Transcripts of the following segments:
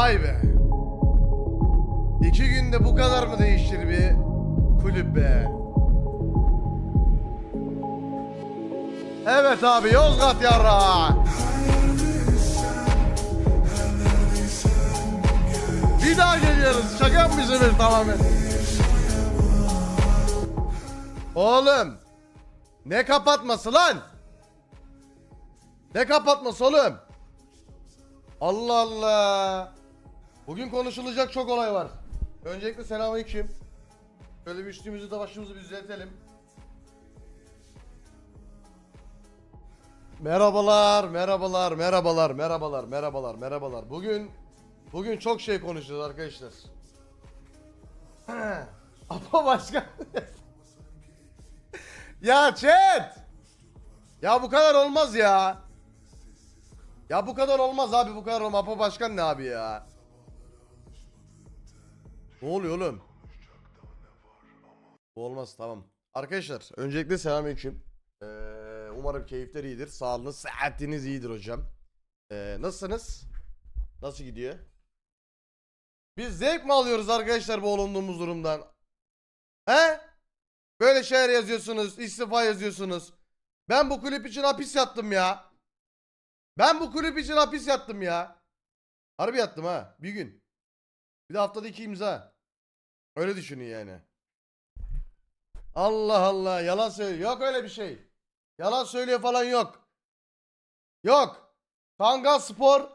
Vay be. İki günde bu kadar mı değiştir bir kulüp be? Evet abi Yozgat yarra. Bir daha geliyoruz. Şaka yapmışsınız tamamen. Oğlum. Ne kapatması lan? Ne kapatması oğlum? Allah Allah. Bugün konuşulacak çok olay var. Öncelikle selamünaleyküm. Şöyle bir üstümüzü de başımızı bir düzeltelim. Merhabalar, merhabalar, merhabalar, merhabalar, merhabalar, merhabalar. Bugün bugün çok şey konuşacağız arkadaşlar. Apa başkan. ya chat. Ya bu kadar olmaz ya. Ya bu kadar olmaz abi bu kadar olmaz. Apa başkan ne abi ya? Ne oluyor oğlum? Bu olmaz tamam. Arkadaşlar öncelikle selamünaleyküm. Ee, umarım keyifler iyidir. Sağlığınız, sıhhatiniz iyidir hocam. Ee, nasılsınız? Nasıl gidiyor? Biz zevk mi alıyoruz arkadaşlar bu olunduğumuz durumdan? He? Böyle şeyler yazıyorsunuz, istifa yazıyorsunuz. Ben bu kulüp için hapis yattım ya. Ben bu kulüp için hapis yattım ya. Harbi yattım ha. Bir gün. Bir de haftada iki imza. Öyle düşünün yani. Allah Allah yalan söylüyor. Yok öyle bir şey. Yalan söylüyor falan yok. Yok. Kangal Spor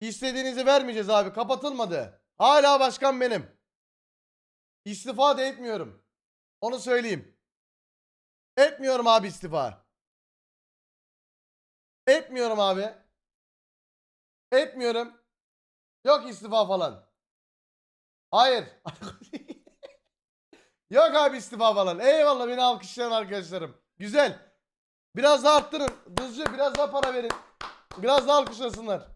istediğinizi vermeyeceğiz abi. Kapatılmadı. Hala başkan benim. İstifa da etmiyorum. Onu söyleyeyim. Etmiyorum abi istifa. Etmiyorum abi. Etmiyorum. Yok istifa falan. Hayır. Yok abi istifa falan. Eyvallah beni alkışlayan arkadaşlarım. Güzel. Biraz daha arttırın. Dızcı biraz daha para verin. Biraz daha alkışlasınlar.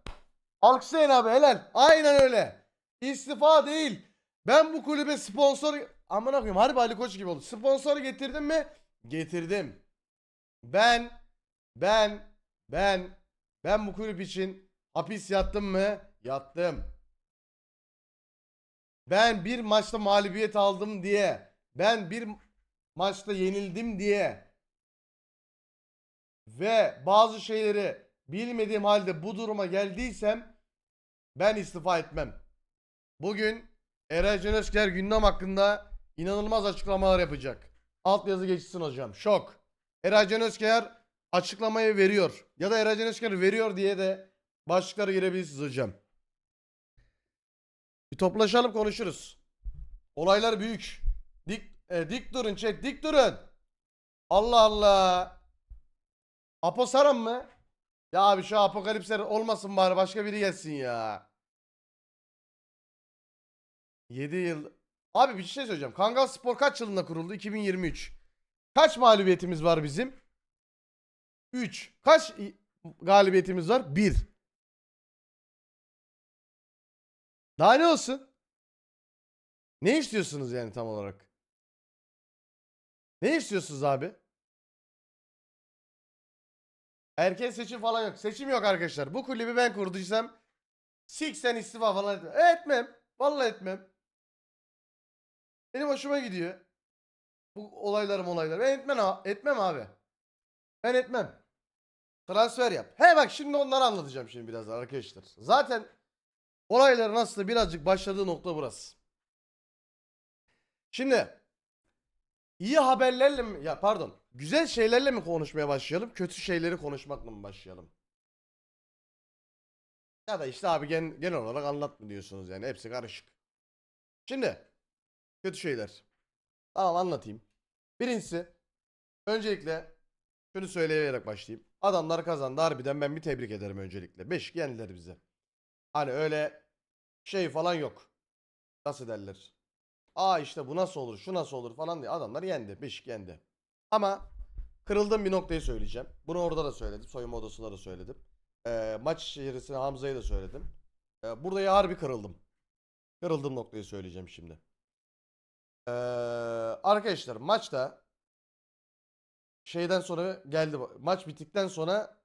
Alkışlayın abi helal. Aynen öyle. İstifa değil. Ben bu kulübe sponsor... Amına koyayım harbi Ali Koç gibi oldu. Sponsor getirdim mi? Getirdim. Ben, ben, ben, ben bu kulüp için hapis yattım mı? Yattım. Ben bir maçta mağlubiyet aldım diye, ben bir maçta yenildim diye ve bazı şeyleri bilmediğim halde bu duruma geldiysem ben istifa etmem. Bugün Eray Can Özker gündem hakkında inanılmaz açıklamalar yapacak. Alt yazı geçsin hocam. Şok. Eray Can Özker açıklamayı veriyor. Ya da Eray Can Özker veriyor diye de başlıklara girebilirsiniz hocam. Bir toplaşalım konuşuruz. Olaylar büyük. Dik, e, dik durun chat dik durun. Allah Allah. Apo Saran mı? Ya abi şu apokalipsler olmasın bari başka biri gelsin ya. 7 yıl. Abi bir şey söyleyeceğim. Kangal Spor kaç yılında kuruldu? 2023. Kaç mağlubiyetimiz var bizim? 3. Kaç galibiyetimiz var? 1. Daha ne olsun? Ne istiyorsunuz yani tam olarak? Ne istiyorsunuz abi? Erken seçim falan yok. Seçim yok arkadaşlar. Bu kulübü ben kurduysam siksen istifa falan etmem. Etmem. Vallahi etmem. Benim hoşuma gidiyor. Bu olaylarım olaylar. Ben etmem, etmem abi. Ben etmem. Transfer yap. He bak şimdi onları anlatacağım şimdi biraz arkadaşlar. Zaten olayların aslında birazcık başladığı nokta burası. Şimdi iyi haberlerle mi ya pardon güzel şeylerle mi konuşmaya başlayalım kötü şeyleri konuşmakla mı başlayalım? Ya da işte abi gen, genel olarak anlat mı diyorsunuz yani hepsi karışık. Şimdi kötü şeyler. Tamam anlatayım. Birincisi öncelikle şunu söyleyerek başlayayım. Adamlar kazandı harbiden ben bir tebrik ederim öncelikle. Beş yendiler bize. Hani öyle şey falan yok. Nasıl derler? Aa işte bu nasıl olur, şu nasıl olur falan diye adamlar yendi. Beşik yendi. Ama kırıldığım bir noktayı söyleyeceğim. Bunu orada da söyledim. Soyunma odasında da söyledim. Ee, maç içerisinde Hamza'ya da söyledim. Ee, burada ya harbi kırıldım. Kırıldığım noktayı söyleyeceğim şimdi. Ee, arkadaşlar maçta şeyden sonra geldi. Maç bittikten sonra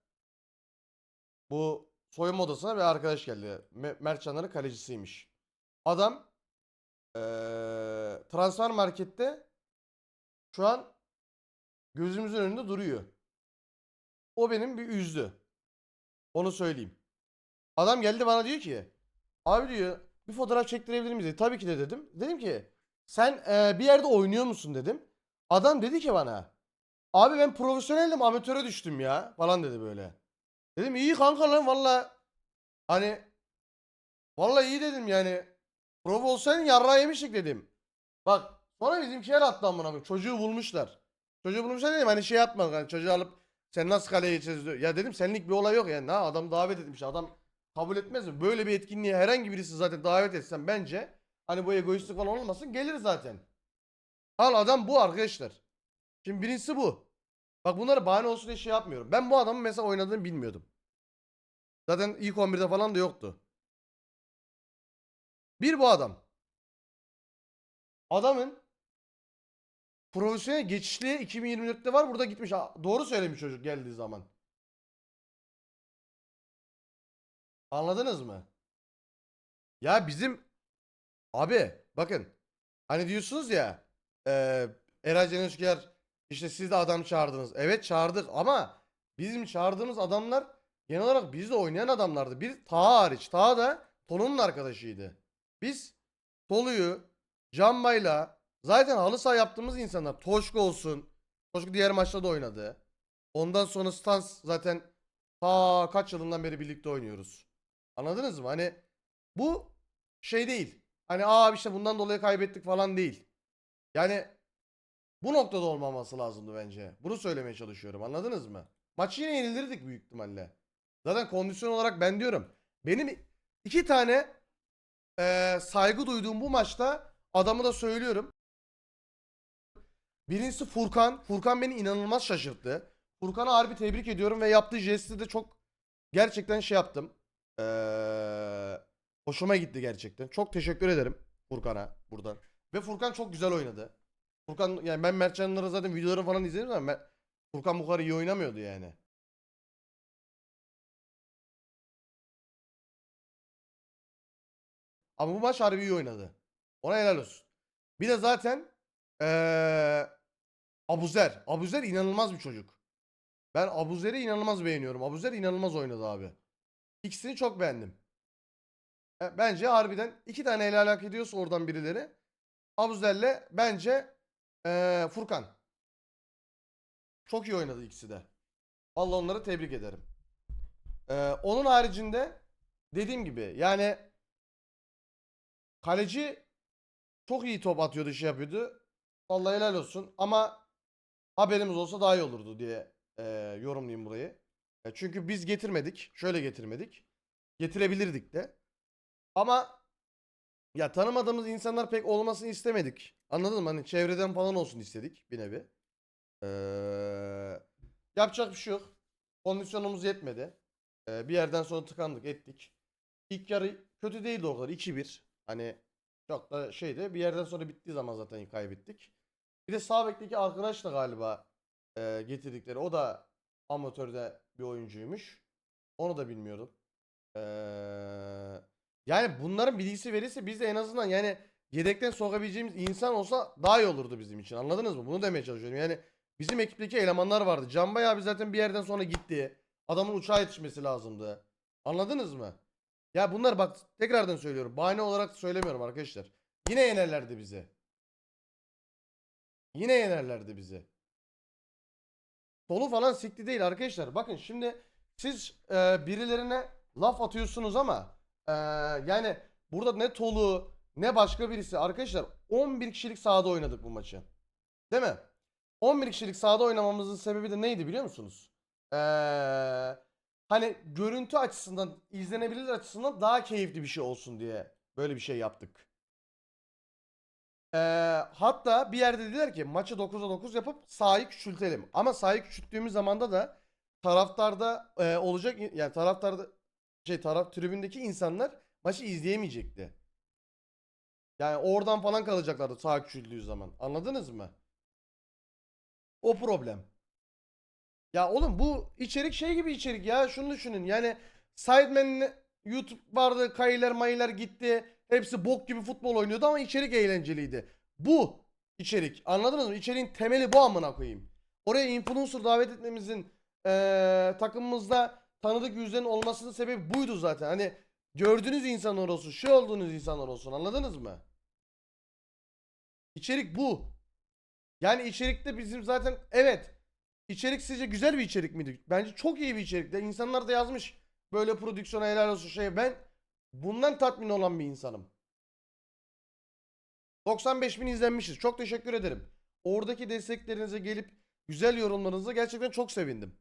bu soyunma odasına bir arkadaş geldi. Me- Mert Canlar'ın kalecisiymiş. Adam eee transfer markette şu an gözümüzün önünde duruyor. O benim bir üzdü. Onu söyleyeyim. Adam geldi bana diyor ki abi diyor bir fotoğraf çektirebilir miyiz? Tabii ki de dedim. Dedim ki sen eee, bir yerde oynuyor musun dedim. Adam dedi ki bana abi ben profesyoneldim amatöre düştüm ya falan dedi böyle. Dedim iyi kanka lan valla hani valla iyi dedim yani prof olsaydın yarrağı yemiştik dedim. Bak sonra bizimkiler attı amına koyayım. Çocuğu bulmuşlar. Çocuğu bulmuşlar dedim hani şey yapmadık hani çocuğu alıp sen nasıl kaleye geçeceğiz. Ya dedim senlik bir olay yok yani. Ha, adam davet etmiş. Adam kabul etmez mi? Böyle bir etkinliğe herhangi birisi zaten davet etsen bence hani bu egoistlik falan olmasın gelir zaten. Al adam bu arkadaşlar. Şimdi birincisi bu. Bak bunları bahane olsun diye şey yapmıyorum. Ben bu adamın mesela oynadığını bilmiyordum. Zaten ilk 11'de falan da yoktu. Bir bu adam. Adamın profesyonel geçişliği 2024'te var. Burada gitmiş. Doğru söylemiş çocuk geldiği zaman. Anladınız mı? Ya bizim abi bakın hani diyorsunuz ya eee Eray Can Özker işte siz de adam çağırdınız. Evet çağırdık ama bizim çağırdığımız adamlar genel olarak bizle oynayan adamlardı. Bir Taha hariç. Taha da Tolu'nun arkadaşıydı. Biz Tolu'yu Canbay'la zaten halı saha yaptığımız insanlar. Toşko olsun. Toşko diğer maçta da oynadı. Ondan sonra Stans zaten ta kaç yılından beri birlikte oynuyoruz. Anladınız mı? Hani bu şey değil. Hani aa işte bundan dolayı kaybettik falan değil. Yani bu noktada olmaması lazımdı bence. Bunu söylemeye çalışıyorum. Anladınız mı? Maçı yine yenilirdik büyük ihtimalle. Zaten kondisyon olarak ben diyorum. Benim iki tane eee, saygı duyduğum bu maçta adamı da söylüyorum. Birincisi Furkan. Furkan beni inanılmaz şaşırttı. Furkan'ı harbi tebrik ediyorum ve yaptığı jesti de çok gerçekten şey yaptım. Eee, hoşuma gitti gerçekten. Çok teşekkür ederim Furkan'a buradan. Ve Furkan çok güzel oynadı. Furkan yani ben Mertcan'ları zaten videoları falan izledim ama Mer- Furkan bu kadar iyi oynamıyordu yani. Ama bu maç harbi iyi oynadı. Ona helal olsun. Bir de zaten eee Abuzer. Abuzer inanılmaz bir çocuk. Ben Abuzer'i inanılmaz beğeniyorum. Abuzer inanılmaz oynadı abi. İkisini çok beğendim. E, Bence harbiden iki tane helal hak ediyorsa oradan birileri. Abuzer'le bence eee, Furkan. Çok iyi oynadı ikisi de. Vallahi onları tebrik ederim. Eee, onun haricinde dediğim gibi yani kaleci çok iyi top atıyordu şey yapıyordu. Vallahi helal olsun ama haberimiz olsa daha iyi olurdu diye eee yorumlayayım burayı. E, çünkü biz getirmedik. Şöyle getirmedik. Getirebilirdik de. Ama ya tanımadığımız insanlar pek olmasını istemedik. Anladın mı? Hani çevreden falan olsun istedik bir nevi. Eee, yapacak bir şey yok. Kondisyonumuz yetmedi. Eee, bir yerden sonra tıkandık ettik. İlk yarı kötü değildi o kadar. 2-1. Hani çok da şeydi. Bir yerden sonra bittiği zaman zaten kaybettik. Bir de sağ bekteki arkadaş da galiba eee, getirdikleri. O da amatörde bir oyuncuymuş. Onu da bilmiyordum. Eee, yani bunların bilgisi verirse biz de en azından yani yedekten sokabileceğimiz insan olsa daha iyi olurdu bizim için. Anladınız mı? Bunu demeye çalışıyorum. Yani bizim ekipteki elemanlar vardı. Canbay abi zaten bir yerden sonra gitti. Adamın uçağa yetişmesi lazımdı. Anladınız mı? Ya bunlar bak tekrardan söylüyorum. Bahane olarak söylemiyorum arkadaşlar. Yine yenerlerdi bizi. Yine yenerlerdi bizi. Solu falan sikti değil arkadaşlar. Bakın şimdi siz e, birilerine laf atıyorsunuz ama e, yani burada ne Tolu ne başka birisi arkadaşlar 11 kişilik sahada oynadık bu maçı. Değil mi? 11 kişilik sahada oynamamızın sebebi de neydi biliyor musunuz? Eee hani görüntü açısından, izlenebilir açısından daha keyifli bir şey olsun diye böyle bir şey yaptık. Eee, hatta bir yerde dediler ki maçı 9'a 9 yapıp sahayı küçültelim. Ama sahayı küçülttüğümüz zamanda da taraftarda eee, olacak yani taraftarda şey taraf tribündeki insanlar maçı izleyemeyecekti. Yani oradan falan kalacaklardı saha küçüldüğü zaman. Anladınız mı? O problem. Ya oğlum bu içerik şey gibi içerik ya. Şunu düşünün. Yani Sidemen'in YouTube vardı, kayılar mayılar gitti. Hepsi bok gibi futbol oynuyordu ama içerik eğlenceliydi. Bu içerik. Anladınız mı? İçeriğin temeli bu amına koyayım. Oraya influencer davet etmemizin eee, takımımızda tanıdık yüzlerin olmasının sebebi buydu zaten. Hani gördüğünüz insanlar olsun, şey olduğunuz insanlar olsun. Anladınız mı? İçerik bu. Yani içerikte bizim zaten evet içerik sizce güzel bir içerik miydi? Bence çok iyi bir içerikti. İnsanlar da yazmış böyle prodüksiyona helal olsun şey. Ben bundan tatmin olan bir insanım. 95 bin izlenmişiz. Çok teşekkür ederim. Oradaki desteklerinize gelip güzel yorumlarınıza gerçekten çok sevindim.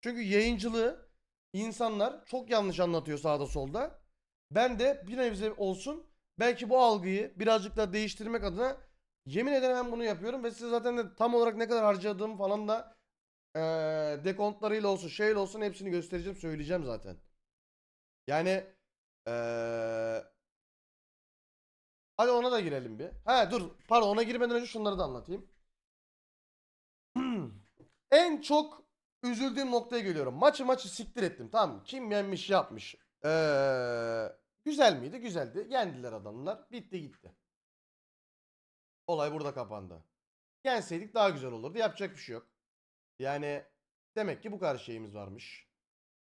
Çünkü yayıncılığı insanlar çok yanlış anlatıyor sağda solda. Ben de bir nebze olsun belki bu algıyı birazcık daha değiştirmek adına yemin ederim ben bunu yapıyorum ve size zaten de tam olarak ne kadar harcadığım falan da eee dekontlarıyla olsun şeyle olsun hepsini göstereceğim söyleyeceğim zaten. Yani eee hadi ona da girelim bir. Ha dur pardon ona girmeden önce şunları da anlatayım. en çok üzüldüğüm noktaya geliyorum. Maçı maçı siktir ettim tamam mı? Kim yenmiş yapmış. Eee güzel miydi? Güzeldi. Yendiler adamlar. Bitti gitti. Olay burada kapandı. Yenseydik daha güzel olurdu. Yapacak bir şey yok. Yani demek ki bu kadar şeyimiz varmış.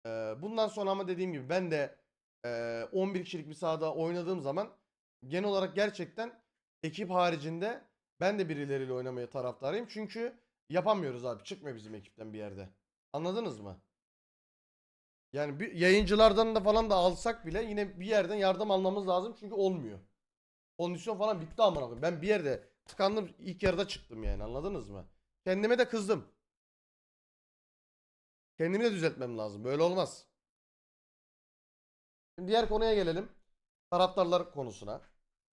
Ee, bundan sonra ama dediğim gibi ben de e, 11 kişilik bir sahada oynadığım zaman genel olarak gerçekten ekip haricinde ben de birileriyle oynamaya taraftarıyım. Çünkü yapamıyoruz abi. Çıkmıyor bizim ekipten bir yerde. Anladınız mı? Yani bir yayıncılardan da falan da alsak bile yine bir yerden yardım almamız lazım çünkü olmuyor. Kondisyon falan bitti amına koyayım. Ben bir yerde tıkandım ilk yarıda çıktım yani anladınız mı? Kendime de kızdım. Kendimi de düzeltmem lazım. Böyle olmaz. Şimdi diğer konuya gelelim. Taraftarlar konusuna.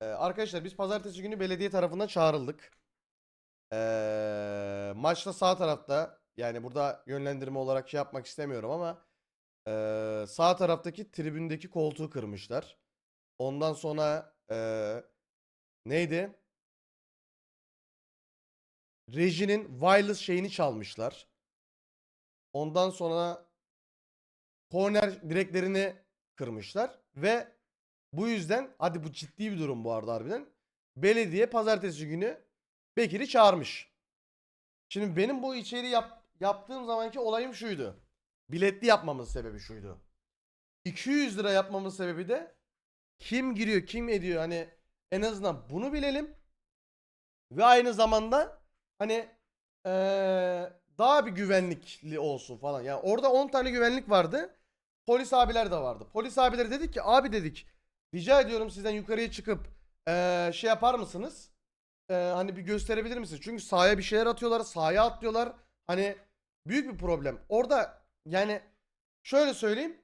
Ee, arkadaşlar biz pazartesi günü belediye tarafından çağrıldık. Ee, maçta sağ tarafta yani burada yönlendirme olarak şey yapmak istemiyorum ama ee, sağ taraftaki tribündeki koltuğu kırmışlar. Ondan sonra ee, neydi? Rejinin wireless şeyini çalmışlar. Ondan sonra korner direklerini kırmışlar ve bu yüzden hadi bu ciddi bir durum bu arada harbiden. Belediye pazartesi günü Bekir'i çağırmış. Şimdi benim bu içeriği yap, yaptığım zamanki olayım şuydu. Biletli yapmamın sebebi şuydu. 200 lira yapmamın sebebi de kim giriyor kim ediyor hani en azından bunu bilelim. Ve aynı zamanda hani eee, daha bir güvenlikli olsun falan. Yani orada 10 tane güvenlik vardı. Polis abiler de vardı. Polis abileri dedik ki abi dedik rica ediyorum sizden yukarıya çıkıp eee, şey yapar mısınız? Eee, hani bir gösterebilir misiniz? Çünkü sahaya bir şeyler atıyorlar. Sahaya atlıyorlar. Hani büyük bir problem. Orada yani şöyle söyleyeyim.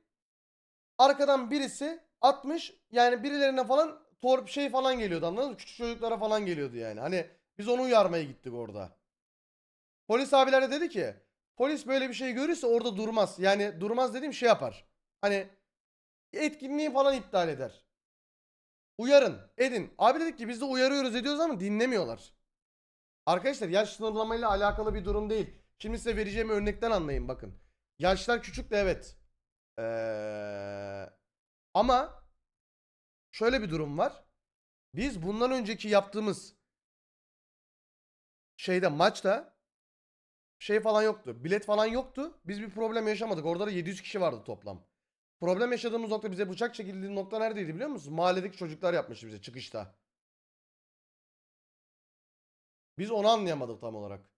Arkadan birisi atmış yani birilerine falan torp şey falan geliyordu anladın mı? Küçük çocuklara falan geliyordu yani. Hani biz onu uyarmaya gittik orada. Polis abiler de dedi ki polis böyle bir şey görürse orada durmaz. Yani durmaz dediğim şey yapar. Hani etkinliği falan iptal eder. Uyarın, edin. Abi dedik ki biz de uyarıyoruz ediyoruz ama dinlemiyorlar. Arkadaşlar yaş sınırlamayla alakalı bir durum değil. Şimdi size vereceğim örnekten anlayın bakın. Yaşlar küçük de evet. Ee, ama şöyle bir durum var. Biz bundan önceki yaptığımız şeyde maçta şey falan yoktu. Bilet falan yoktu. Biz bir problem yaşamadık. Orada da 700 kişi vardı toplam. Problem yaşadığımız nokta bize bıçak çekildiği nokta neredeydi biliyor musun? Mahalledeki çocuklar yapmıştı bize çıkışta. Biz onu anlayamadık tam olarak.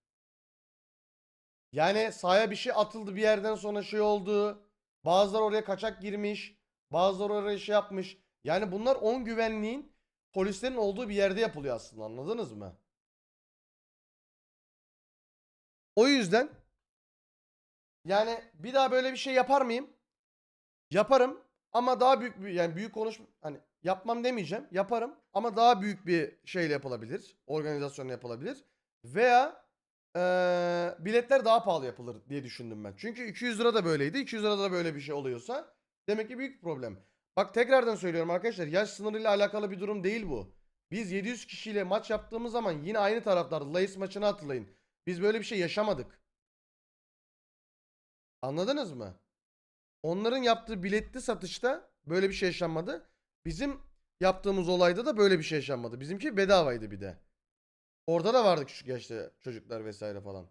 Yani sahaya bir şey atıldı bir yerden sonra şey oldu. Bazıları oraya kaçak girmiş. Bazıları oraya şey yapmış. Yani bunlar 10 güvenliğin polislerin olduğu bir yerde yapılıyor aslında anladınız mı? O yüzden yani bir daha böyle bir şey yapar mıyım? Yaparım ama daha büyük bir yani büyük konuş hani yapmam demeyeceğim. Yaparım ama daha büyük bir şeyle yapılabilir. Organizasyonla yapılabilir. Veya eee, biletler daha pahalı yapılır diye düşündüm ben. Çünkü 200 lira da böyleydi. 200 lira da böyle bir şey oluyorsa demek ki büyük problem. Bak tekrardan söylüyorum arkadaşlar yaş sınırıyla alakalı bir durum değil bu. Biz 700 kişiyle maç yaptığımız zaman yine aynı taraftardı. Layıs maçını hatırlayın. Biz böyle bir şey yaşamadık. Anladınız mı? onların yaptığı biletli satışta böyle bir şey yaşanmadı. Bizim yaptığımız olayda da böyle bir şey yaşanmadı. Bizimki bedavaydı bir de. Orada da vardı küçük yaşta çocuklar vesaire falan.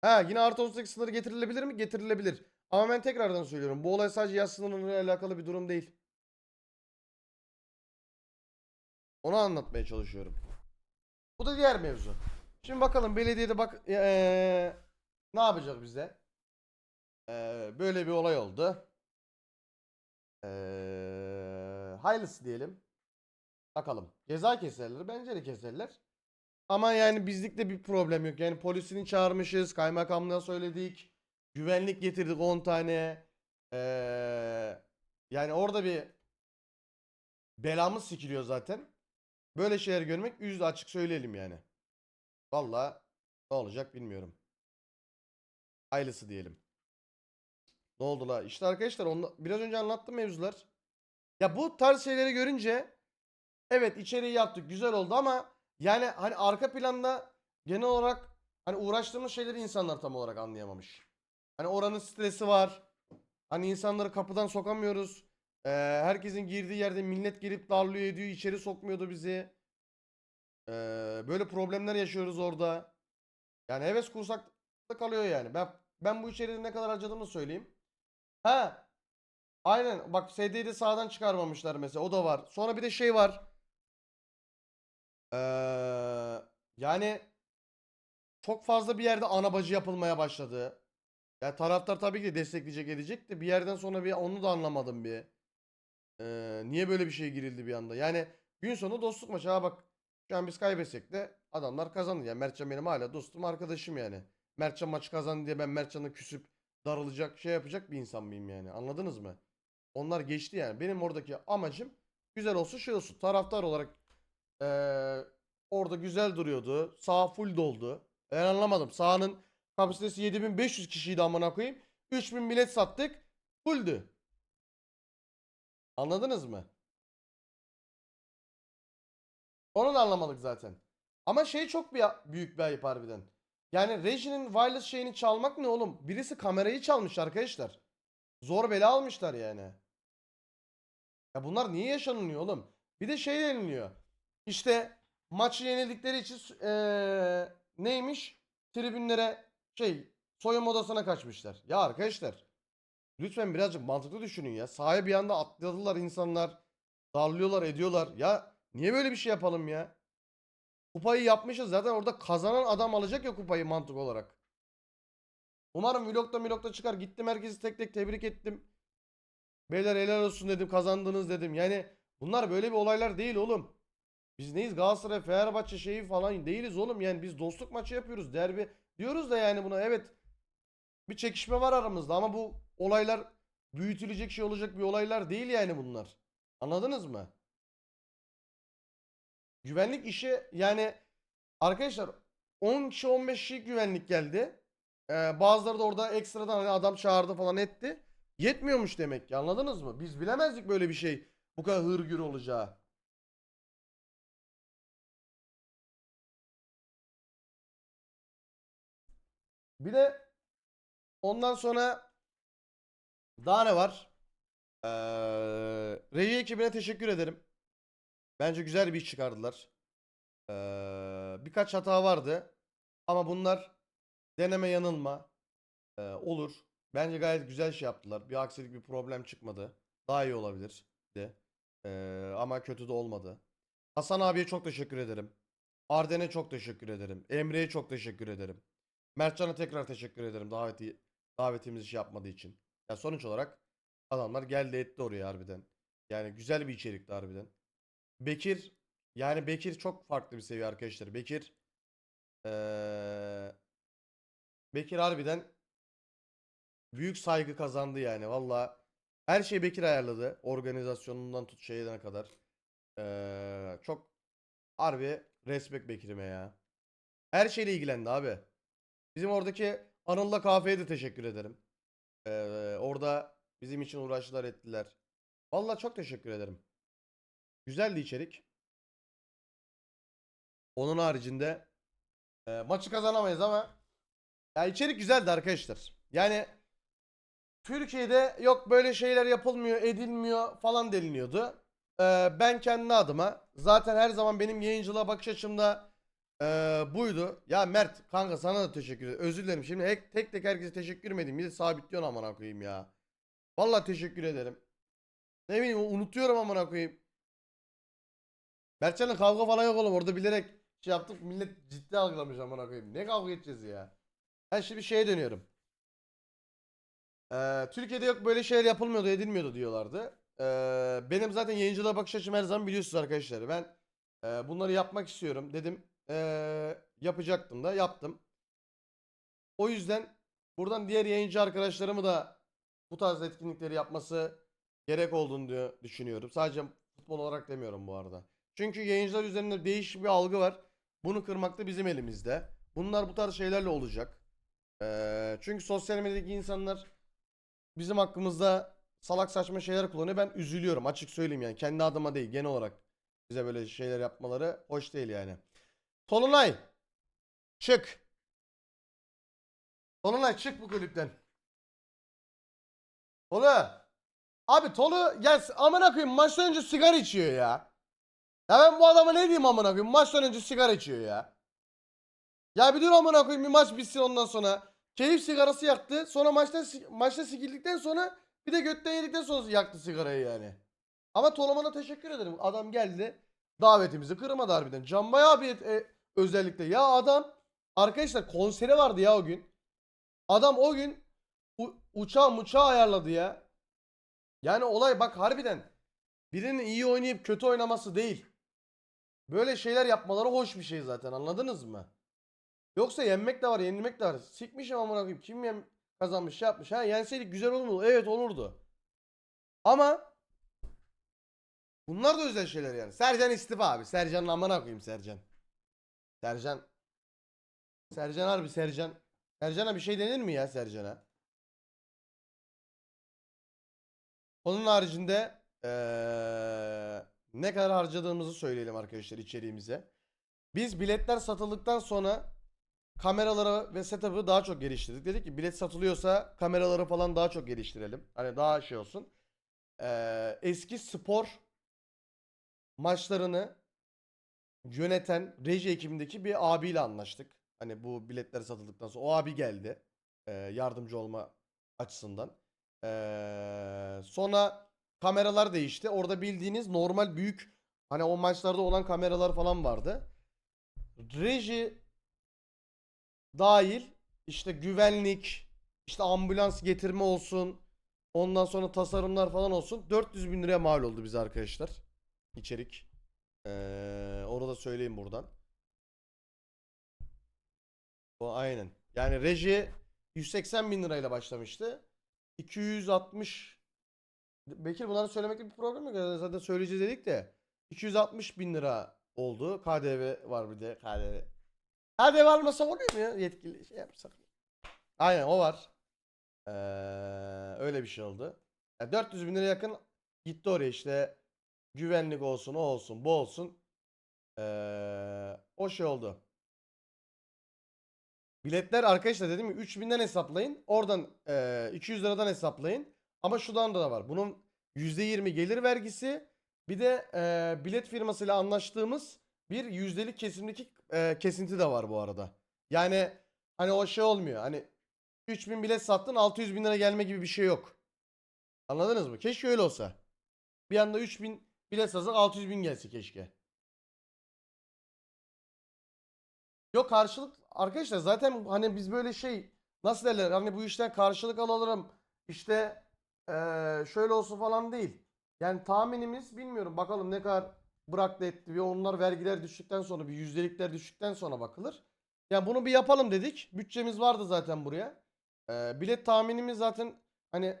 Ha yine artı 18 sınırı getirilebilir mi? Getirilebilir. Ama ben tekrardan söylüyorum. Bu olay sadece yaş sınırıyla alakalı bir durum değil. Onu anlatmaya çalışıyorum. Bu da diğer mevzu. Şimdi bakalım belediyede bak eee, ne yapacak bize? Eee, böyle bir olay oldu. Eee hayırlısı diyelim. Bakalım. Ceza keserler. Bence de keserler. Ama yani bizlikte bir problem yok. Yani polisini çağırmışız. Kaymakamlığa söyledik. Güvenlik getirdik 10 tane. Eee, yani orada bir belamız sikiliyor zaten. Böyle şeyler görmek yüzde açık söyleyelim yani. Vallahi ne olacak bilmiyorum. Hayırlısı diyelim. Ne oldu la? İşte arkadaşlar onu biraz önce anlattım mevzular. Ya bu tarz şeyleri görünce evet içeriği yaptık güzel oldu ama yani hani arka planda genel olarak hani uğraştığımız şeyleri insanlar tam olarak anlayamamış. Hani oranın stresi var. Hani insanları kapıdan sokamıyoruz. Ee, herkesin girdiği yerde millet gelip darlıyor ediyor. içeri sokmuyordu bizi. Ee, böyle problemler yaşıyoruz orada. Yani heves kursak da kalıyor yani. Ben ben bu içeride ne kadar harcadığımı söyleyeyim. Ha. Aynen. Bak SD'yi de sağdan çıkarmamışlar mesela. O da var. Sonra bir de şey var. Yani çok fazla bir yerde ana bacı yapılmaya başladı. Ya taraftar tabii ki de destekleyecek edecek de bir yerden sonra bir onu da anlamadım bir. Ee, niye böyle bir şey girildi bir anda? Yani gün sonu dostluk maçı. Ha bak şu an biz kaybetsek de adamlar kazandı. Yani Mertcan benim hala dostum arkadaşım yani. Mertcan maçı kazandı diye ben Mertcan'a küsüp darılacak şey yapacak bir insan mıyım yani? Anladınız mı? Onlar geçti yani. Benim oradaki amacım güzel olsun şey olsun. Taraftar olarak eee, orada güzel duruyordu. Sağ full doldu. Ben anlamadım. Sahanın kapasitesi 7500 kişiydi amına koyayım. 3000 bilet sattık. Fulldü. Anladınız mı? Onu da anlamadık zaten. Ama şey çok bir büyük bir ayıp harbiden. Yani rejinin wireless şeyini çalmak ne oğlum? Birisi kamerayı çalmış arkadaşlar. Zor bela almışlar yani. Ya bunlar niye yaşanılıyor oğlum? Bir de şey deniliyor. İşte maçı yenildikleri için eee, neymiş? Tribünlere şey soyunma odasına kaçmışlar. Ya arkadaşlar lütfen birazcık mantıklı düşünün ya. Sahaya bir anda atladılar insanlar. Darlıyorlar ediyorlar. Ya niye böyle bir şey yapalım ya? Kupayı yapmışız zaten orada kazanan adam alacak ya kupayı mantık olarak. Umarım vlogda vlogda çıkar. Gittim herkesi tek tek tebrik ettim. Beyler helal olsun dedim kazandınız dedim. Yani bunlar böyle bir olaylar değil oğlum. Biz neyiz Galatasaray, Fenerbahçe şeyi falan değiliz oğlum. Yani biz dostluk maçı yapıyoruz. Derbi diyoruz da yani buna evet. Bir çekişme var aramızda ama bu olaylar büyütülecek şey olacak bir olaylar değil yani bunlar. Anladınız mı? Güvenlik işi yani arkadaşlar 10 kişi 15 kişi güvenlik geldi. Ee, bazıları da orada ekstradan hani adam çağırdı falan etti. Yetmiyormuş demek ki anladınız mı? Biz bilemezdik böyle bir şey bu kadar hırgür olacağı. Bir de ondan sonra daha ne var? Ee, reji ekibine teşekkür ederim. Bence güzel bir iş çıkardılar. Ee, birkaç hata vardı. Ama bunlar deneme yanılma ee, olur. Bence gayet güzel şey yaptılar. Bir aksilik bir problem çıkmadı. Daha iyi olabilir de. Ee, ama kötü de olmadı. Hasan abiye çok teşekkür ederim. Arden'e çok teşekkür ederim. Emre'ye çok teşekkür ederim. Mertcan'a tekrar teşekkür ederim daveti davetimizi şey yapmadığı için. Ya sonuç olarak adamlar geldi etti oraya harbiden. Yani güzel bir içerikti harbiden. Bekir yani Bekir çok farklı bir seviye arkadaşlar. Bekir eee, Bekir harbiden büyük saygı kazandı yani. Valla her şeyi Bekir ayarladı. Organizasyonundan tut şeyden kadar. Eee, çok harbi respect Bekir'ime ya. Her şeyle ilgilendi abi. Bizim oradaki Anıl'la kafeye de teşekkür ederim. Eee, orada bizim için uğraştılar ettiler. Valla çok teşekkür ederim. Güzeldi içerik. Onun haricinde e, maçı kazanamayız ama ya içerik güzeldi arkadaşlar. Yani Türkiye'de yok böyle şeyler yapılmıyor, edilmiyor falan deniliyordu. Ee, ben kendi adıma zaten her zaman benim yayıncılığa bakış açımda ee, buydu. Ya Mert kanka sana da teşekkür ederim. Özür dilerim. Şimdi tek tek, herkese teşekkür etmedim. Bir de sabitliyorsun amına koyayım ya. Vallahi teşekkür ederim. Ne bileyim unutuyorum amına koyayım. Mertcan'la kavga falan yok oğlum. Orada bilerek şey yaptık. Millet ciddi algılamış amına koyayım. Ne kavga edeceğiz ya? Ben şimdi şeye dönüyorum. Ee, Türkiye'de yok böyle şeyler yapılmıyordu, edilmiyordu diyorlardı. Ee, benim zaten yayıncılığa bakış açım her zaman biliyorsunuz arkadaşlar. Ben e, bunları yapmak istiyorum dedim. Ee, yapacaktım da yaptım. O yüzden buradan diğer yayıncı arkadaşlarımı da bu tarz etkinlikleri yapması gerek olduğunu düşünüyorum. Sadece futbol olarak demiyorum bu arada. Çünkü yayıncılar üzerinde değişik bir algı var. Bunu kırmak da bizim elimizde. Bunlar bu tarz şeylerle olacak. Ee, çünkü sosyal medyadaki insanlar bizim hakkımızda salak saçma şeyler kullanıyor. Ben üzülüyorum açık söyleyeyim yani. Kendi adıma değil genel olarak bize böyle şeyler yapmaları hoş değil yani. Tolunay çık. Tolunay çık bu kulüpten. Tolu. Abi Tolu ya amına koyayım maçtan önce sigara içiyor ya. Ya ben bu adama ne diyeyim amına koyayım maçtan önce sigara içiyor ya. Ya bir dur amına koyayım bir maç bitsin ondan sonra. Keyif sigarası yaktı. Sonra maçta maçta sikildikten sonra bir de götten yedikten sonra yaktı sigarayı yani. Ama Tolaman'a teşekkür ederim. Adam geldi. Davetimizi kırmadı harbiden. Canbay abi e, özellikle. Ya adam arkadaşlar konseri vardı ya o gün. Adam o gün uçağı muçağı ayarladı ya. Yani olay bak harbiden birinin iyi oynayıp kötü oynaması değil. Böyle şeyler yapmaları hoş bir şey zaten anladınız mı? Yoksa yenmek de var, yenilmek de var. Sikmişim amına koyayım. Kim yem kazanmış, şey yapmış. Ha yenseydik güzel olur mu? Evet olurdu. Ama bunlar da özel şeyler yani. Sercan istifa abi. Sercan'ın amına koyayım Sercan. Sercan Sercan harbi Sercan. Sercan'a bir şey denir mi ya Sercan'a? Onun haricinde eee, ne kadar harcadığımızı söyleyelim arkadaşlar içeriğimize. Biz biletler satıldıktan sonra kameraları ve setup'ı daha çok geliştirdik. Dedik ki bilet satılıyorsa kameraları falan daha çok geliştirelim. Hani daha şey olsun. Eee, eski spor maçlarını yöneten reji ekibindeki bir abiyle anlaştık. Hani bu biletler satıldıktan sonra o abi geldi. Eee, yardımcı olma açısından. Eee, sonra kameralar değişti. Orada bildiğiniz normal büyük hani o maçlarda olan kameralar falan vardı. Reji dahil işte güvenlik, işte ambulans getirme olsun. Ondan sonra tasarımlar falan olsun. 400 bin liraya mal oldu bize arkadaşlar. içerik. Ee, onu da söyleyeyim buradan. O aynen. Yani reji 180 bin lirayla başlamıştı. 260 Bekir bunları söylemekte bir problem yok. Yani Zaten söyleyeceğiz dedik de. 260 bin lira oldu. KDV var bir de KDV. KDV almasak oluyor mu ya? Yetkili şey yapsak. Aynen o var. Ee, öyle bir şey oldu. Yani 400 bin lira yakın gitti oraya işte. Güvenlik olsun, o olsun, bu olsun. Ee, o şey oldu. Biletler arkadaşlar dedim ya 3000'den hesaplayın. Oradan e, 200 liradan hesaplayın. Ama şuradan da var. Bunun %20 gelir vergisi. Bir de e, bilet firmasıyla anlaştığımız bir yüzdelik kesimdeki e, kesinti de var bu arada. Yani hani o şey olmuyor. Hani 3000 bilet sattın 600 bin lira gelme gibi bir şey yok. Anladınız mı? Keşke öyle olsa. Bir anda 3000 bilet satsak 600 bin gelse keşke. Yok karşılık arkadaşlar zaten hani biz böyle şey nasıl derler hani bu işten karşılık alalım işte eee, şöyle olsun falan değil. Yani tahminimiz bilmiyorum bakalım ne kadar bıraktı etti ve onlar vergiler düştükten sonra bir yüzdelikler düştükten sonra bakılır. Yani bunu bir yapalım dedik. Bütçemiz vardı zaten buraya. Eee, bilet tahminimiz zaten hani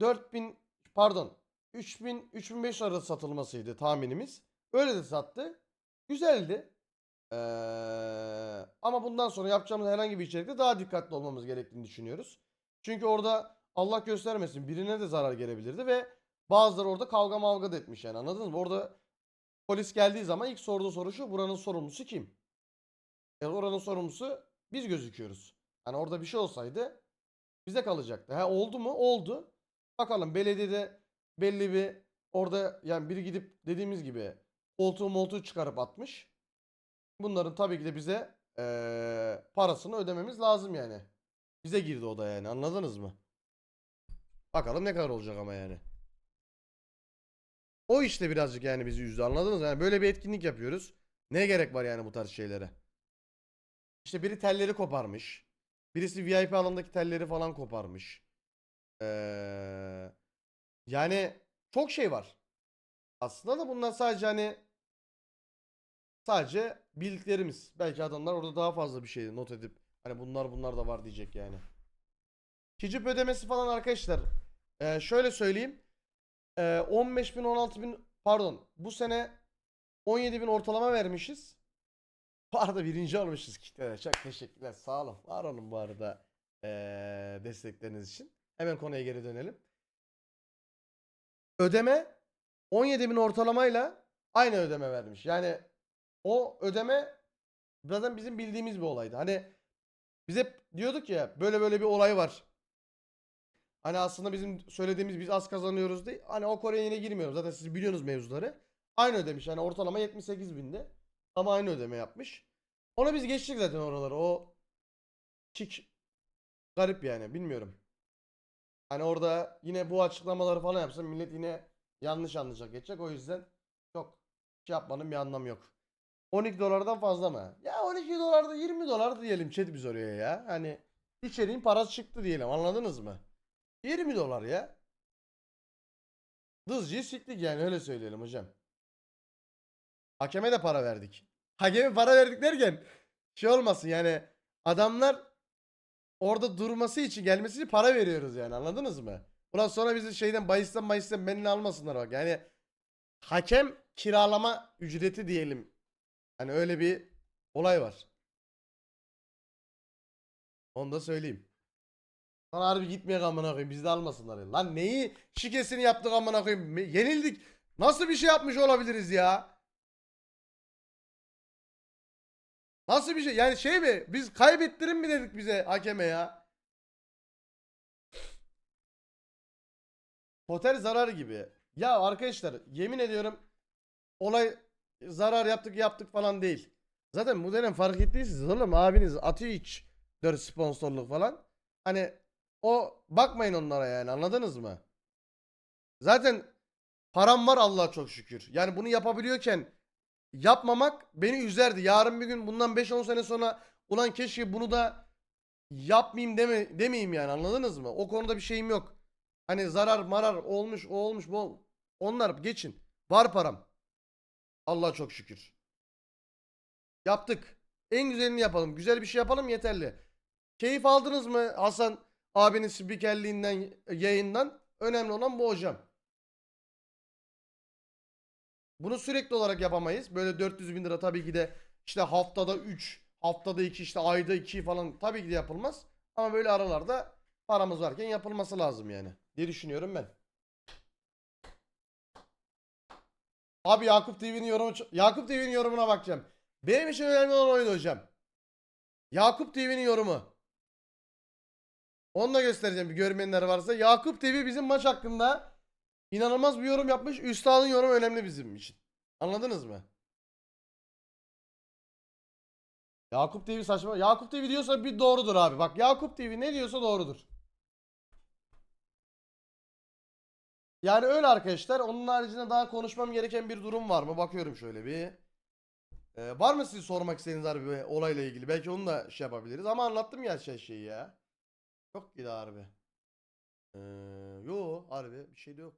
4000 pardon 3000 3500 arası satılmasıydı tahminimiz. Öyle de sattı. Güzeldi. Ee, ama bundan sonra yapacağımız herhangi bir içerikte daha dikkatli olmamız gerektiğini düşünüyoruz. Çünkü orada Allah göstermesin birine de zarar gelebilirdi ve bazıları orada kavga mavga da etmiş yani anladınız mı? Orada polis geldiği zaman ilk sorduğu soru şu buranın sorumlusu kim? Yani oranın sorumlusu biz gözüküyoruz. Hani orada bir şey olsaydı bize kalacaktı. Ha oldu mu? Oldu. Bakalım belediyede belli bir orada yani biri gidip dediğimiz gibi koltuğu moltuğu çıkarıp atmış. Bunların tabii ki de bize eee, parasını ödememiz lazım yani. Bize girdi o da yani anladınız mı? Bakalım ne kadar olacak ama yani. O işte birazcık yani bizi üzdü anladınız mı? Yani böyle bir etkinlik yapıyoruz. Ne gerek var yani bu tarz şeylere? İşte biri telleri koparmış. Birisi VIP alandaki telleri falan koparmış. Ee, yani çok şey var. Aslında da bunlar sadece hani sadece bildiklerimiz. Belki adamlar orada daha fazla bir şey not edip hani bunlar bunlar da var diyecek yani. Kicip ödemesi falan arkadaşlar. ee, şöyle söyleyeyim. Ee, 15 bin 16 bin pardon bu sene 17 bin ortalama vermişiz. Bu arada birinci olmuşuz kitlere. Çok teşekkürler. Sağ olun. Var olun bu arada ee, destekleriniz için. Hemen konuya geri dönelim. Ödeme 17 bin ortalamayla aynı ödeme vermiş. Yani o ödeme zaten bizim bildiğimiz bir olaydı. Hani biz hep diyorduk ya böyle böyle bir olay var. Hani aslında bizim söylediğimiz biz az kazanıyoruz değil. Hani o Kore'ye yine girmiyorum. Zaten siz biliyorsunuz mevzuları. Aynı ödemiş. Yani ortalama 78 binde. Ama aynı ödeme yapmış. Ona biz geçtik zaten oraları. O kick garip yani. Bilmiyorum. Hani orada yine bu açıklamaları falan yapsa millet yine yanlış anlayacak geçecek. O yüzden çok şey yapmanın bir anlamı yok. 12 dolardan fazla mı? Ya 12 dolarda 20 dolar diyelim chat biz oraya ya. Hani içeriğin parası çıktı diyelim anladınız mı? 20 dolar ya. Dızcıyı siktik yani öyle söyleyelim hocam. Hakeme de para verdik. Hakeme para verdik derken şey olmasın yani adamlar orada durması için gelmesi için para veriyoruz yani anladınız mı? Ulan sonra bizi şeyden bahisten bahisten benimle almasınlar bak yani hakem kiralama ücreti diyelim. Hani öyle bir olay var. Onu da söyleyeyim. Lan harbi gitmeye amına koyayım bizi de almasınlar. Lan neyi şikesini yaptık amına koyayım. Yenildik. Nasıl bir şey yapmış olabiliriz ya? Nasıl bir şey? Yani şey mi? Biz kaybettirin mi dedik bize hakeme ya? Otel zarar gibi. Ya arkadaşlar yemin ediyorum olay zarar yaptık yaptık falan değil. Zaten bu dönem fark ettiyseniz oğlum abiniz atıyor hiç 4 sponsorluk falan. Hani o bakmayın onlara yani anladınız mı? Zaten param var Allah'a çok şükür. Yani bunu yapabiliyorken yapmamak beni üzerdi. Yarın bir gün bundan 5-10 sene sonra ulan keşke bunu da yapmayayım deme, demeyeyim yani anladınız mı? O konuda bir şeyim yok. Hani zarar marar olmuş o olmuş bu onlar geçin. Var param. Allah'a çok şükür. Yaptık. En güzelini yapalım. Güzel bir şey yapalım yeterli. Keyif aldınız mı Hasan abinin spikerliğinden yayından? Önemli olan bu hocam. Bunu sürekli olarak yapamayız. Böyle 400 bin lira tabii ki de işte haftada 3, haftada 2, işte ayda 2 falan tabii ki de yapılmaz. Ama böyle aralarda paramız varken yapılması lazım yani. Diye düşünüyorum ben. Abi Yakup TV'nin yorumu Yakup TV'nin yorumuna bakacağım. Benim için önemli olan oyun hocam. Yakup TV'nin yorumu. Onu da göstereceğim bir görmeyenler varsa. Yakup TV bizim maç hakkında inanılmaz bir yorum yapmış. Üstadın yorumu önemli bizim için. Anladınız mı? Yakup TV saçma. Yakup TV diyorsa bir doğrudur abi. Bak Yakup TV ne diyorsa doğrudur. Yani öyle arkadaşlar. Onun haricinde daha konuşmam gereken bir durum var mı? Bakıyorum şöyle bir. Ee, var mı sizin sormak istediğiniz harbi olayla ilgili? Belki onu da şey yapabiliriz. Ama anlattım ya şey şeyi ya. Ki de harbi. Ee, yo harbi bir şey de yok.